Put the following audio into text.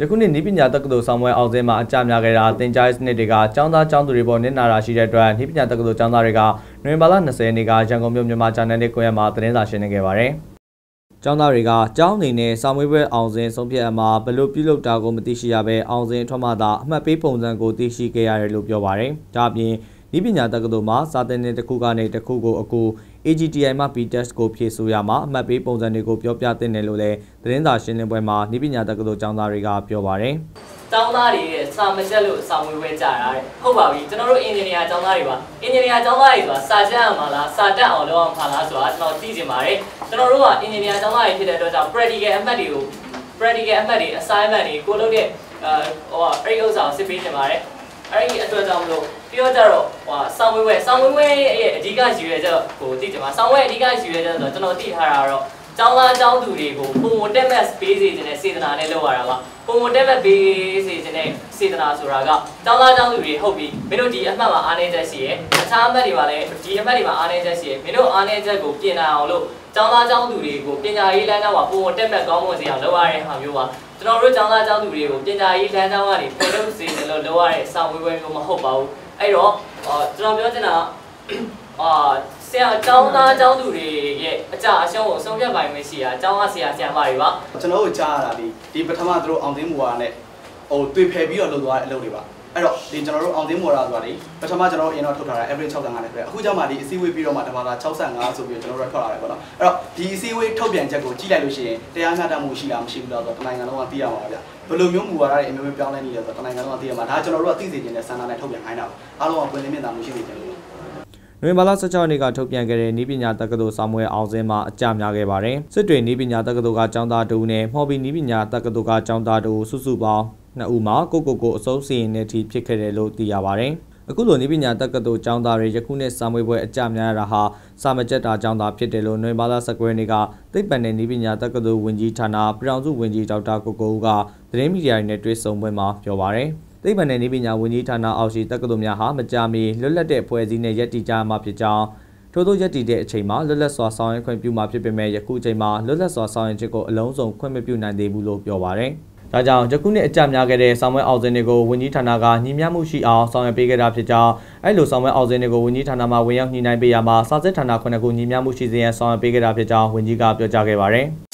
ယခုနှစ်နေပညာတက္ကသိုလ်ဆောင်ပွဲအောင်စင်းမှာအကြများခဲ့တာသင်ကြားရေးစနစ်တွေကကျောင်းသားကျောင်းသူတွေပေါ်နစ်နာတာရှိတဲ့အတွက်နေပညာတက္ကသိုလ်ကျောင်းသားတွေကနိုဝင်ဘာလ20ရက်နေ့ကရန်ကုန်မြို့မြန်မာဂျာနယ်လစ်ကွန်ရက်မှာသတင်းစာရှင်းလင်းခဲ့ပါတယ်။ကျောင်းသားတွေကကျောင်းအနေနဲ့ဆောင်ပွဲပွဲအောင်စင်းဆုံးဖြတ်အမှာဘလို့ပြုလုပ်တာကိုမသိရှိရဘဲအောင်စင်းထွက်မှသာအမှတ်ပေးပုံစံကိုသိရှိခဲ့ရတယ်လို့ပြောပါတယ်။ဒါ့အပြင် ဤပညာတက္ကသိုလ်မှာစာသင်တဲ့တစ်ခုကနေတစ်ခုကိုအကူ AGTI မှ B-test ကိုဖြည့်ဆို့ရမှာအမှတ်ပေးပုံစံတွေကိုပြောပြသင့်တယ်လို့လည်းသတင်းစာရှင်းလင်းပွဲမှာဤပညာတက္ကသိုလ်ကျောင်းသားတွေကပြောပါတယ်။ကျောင်းသားတွေရဲ့စာမချက်လို့စာမွေးပွဲကြတာတဲ့ဟုတ်ပါပြီကျွန်တော်တို့အင်ဂျင်နီယာကျောင်းသားတွေပါအင်ဂျင်နီယာကျောင်းသားတွေဆိုတာစာချက်အောင်မလားစာတက်အောင်လုပ်အောင်ပါလားဆိုတာကျွန်တော်သိချင်ပါတယ်ကျွန်တော်တို့ကအင်ဂျင်နီယာကျောင်းသားတွေဖြစ်တဲ့အတွက်ကြောင့် practical အမှတ်တွေကို practical အမှတ်တွေ assignment တွေကိုလုပ်တဲ့ဟိုအဲ့ဒီဥစ္စာကိုစစ်ပေးချင်ပါတယ် အဲ့ဒီအတွက်ကြောင့်မလို့ပြောကြတော့ဟိုဆောင်းဝဲဝဲဆောင်းဝဲဝဲရဲ့အဓိကရည်ရွယ်ချက်ကိုသိကြပါဆောင်းဝဲအဓိကရည်ရွယ်ချက်ဆိုတော့ကျွန်တော်သိထားတာတော့ ကျောင်းသားကျောင်းသူတွေကိုပုံမတက်မက်ပေးစေခြင်းနဲ့စေတနာနဲ့လုပ်ရတာပါပုံမတက်မက်ပေးစေခြင်းနဲ့စေတနာဆိုတာကကျောင်းသားကျောင်းသူတွေဟုတ်ပြီမင်းတို့ဒီအမှတ်မှာအားနည်းချက်ရှိရယ်အခြားအမှတ်တွေမှာလည်းဒီအမှတ်တွေမှာအားနည်းချက်ရှိရယ်မင်းတို့အားနည်းချက်ကိုပြင်နိုင်အောင်လို့ကျောင်းသားကျောင်းသူတွေကိုပညာရေးလမ်းကြောင်းမှာပုံမတက်မက်ကောင်းမွန်စေအောင်လုပ်ရတဲ့ဟာမျိုးပါကျွန်တော်တို့ကျောင်းသားကျောင်းသူတွေကိုပညာရေးလမ်းကြောင်းကနေဖွင့်လို့စေတယ်လို့လုပ်ရတဲ့အဆောင်ဝေးပွဲမျိုးမဟုတ်ပါဘူးအဲ့တော့ကျွန်တော်ပြောချင်တာအာ ဆရာကျောင်းသားကျောင်းသူတွေရဲ့အကြအရှုံးကိုဆုံးဖြတ်ပိုင်မရှိတာကျောင်းသားဆရာဆရာမတွေပါကျွန်တော်တို့ကြားရတာဒီဒီပထမသူတို့အောင်သိမ်းမူဝါနဲ့ဟိုတွေ့ဖယ်ပြီးတော့လုပ်သွားတဲ့အလုပ်တွေပါအဲ့တော့ဒီကျွန်တော်တို့အောင်သိမ်းမော်ရာဆိုတာဒီပထမကျွန်တော်တို့အရင်တော့ထုတ်ထားတာ average 65နဲ့ပြအခုကျမှဒီအစည်းအဝေးပြီးတော့မှတဘာသာ65ဆိုပြီးကျွန်တော်တို့ထွက်လာတယ်ပေါ့နော်အဲ့တော့ဒီအစည်းအဝေးထုတ်ပြန်ချက်ကိုကြည့်လိုက်လို့ရှိရင်တရားမျှတမှုရှိလားမရှိဘူးလားဆိုတော့တနိုင်ငံလုံးကသိရမှာပါဗျဘယ်လိုမျိုးမူဝါဒတွေအမျိုးမျိုးပြောင်းလဲနေလဲဆိုတော့တနိုင်ငံလုံးကသိရမှာဒါကျွန်တော်တို့ကသိစေချင်တဲ့စံနာနဲ့ထုတ်ပြန်ခိုင်းတာပါအားလုံးကပွင့်လင်းမြင်သာမှုရှိစေချင်လို့ နိုဝင်ဘာလ16ရက်နေ့ကထုတ်ပြန်ခဲ့တဲ့နီးပညာတက္ကသိုလ်စာမွေးအောင်စင်းမှာအကြများခဲ့ပါတယ်။စစ်တွေနီးပညာတက္ကသိုလ်ကကျောင်းသားတူနဲ့မော်ဘီနီးပညာတက္ကသိုလ်ကကျောင်းသားတူစုစုပေါင်းနှစ်ဦးမှာကိုကိုကိုအစိုးစီရင်တဲ့အထိဖြစ်ခဲ့တယ်လို့သိရပါတယ်။အခုလိုနိပညာတက္ကသိုလ်ကျောင်းသားတွေယခုနှစ်စာမွေးပွဲအကြများရတာဟာစာမကျက်တာကျောင်းသားဖြစ်တယ်လို့နှွေဘာသာစကွဲနေကသိပ္ပံနဲ့နိပညာတက္ကသိုလ်ဝင်ကြီးဌာနပြည်ထောင်စုဝင်ကြီးဒေါက်တာကိုကိုဦးကသတင်းမီဒီယာတွေနဲ့တွေ့ဆုံပွဲမှာပြောပါရယ် သိပ္ပံနဲ့နိပညာဝန်ကြီးဌာနအောက်ရှိတက္ကသိုလ်များဟာမကြာမီလွတ်လပ်တဲ့ဖွဲ့စည်းနဲ့ရည်တည်ကြမှာဖြစ်ကြောင်းထို့သောရည်တည်တဲ့အချိန်မှာလွတ်လပ်စွာဆောင်ရွက်ခွင့်ပြုမှာဖြစ်ပေမဲ့ယခုအချိန်မှာလွတ်လပ်စွာဆောင်ရွက်ခြင်းကိုအလုံးစုံခွင့်မပြုနိုင်သေးဘူးလို့ပြောပါရယ်။ဒါကြောင့်ယခုနှစ်အကြများခဲ့တဲ့ဆောင်းပွဲအောင်စင်းတွေကိုဝန်ကြီးဌာနကညီမျှမှုရှိအောင်ဆောင်ရွက်ပေးခဲ့တာဖြစ်ကြောင်းအဲ့လိုဆောင်းပွဲအောင်စင်းတွေကိုဝန်ကြီးဌာနမှဝင်ရောက်ညှိနှိုင်းပေးရမှာစာစစ်ဌာနခုနှစ်ခုညီမျှမှုရှိစေရန်ဆောင်ရွက်ပေးခဲ့တာဖြစ်ကြောင်းဝန်ကြီးကပြောကြားခဲ့ပါတယ်။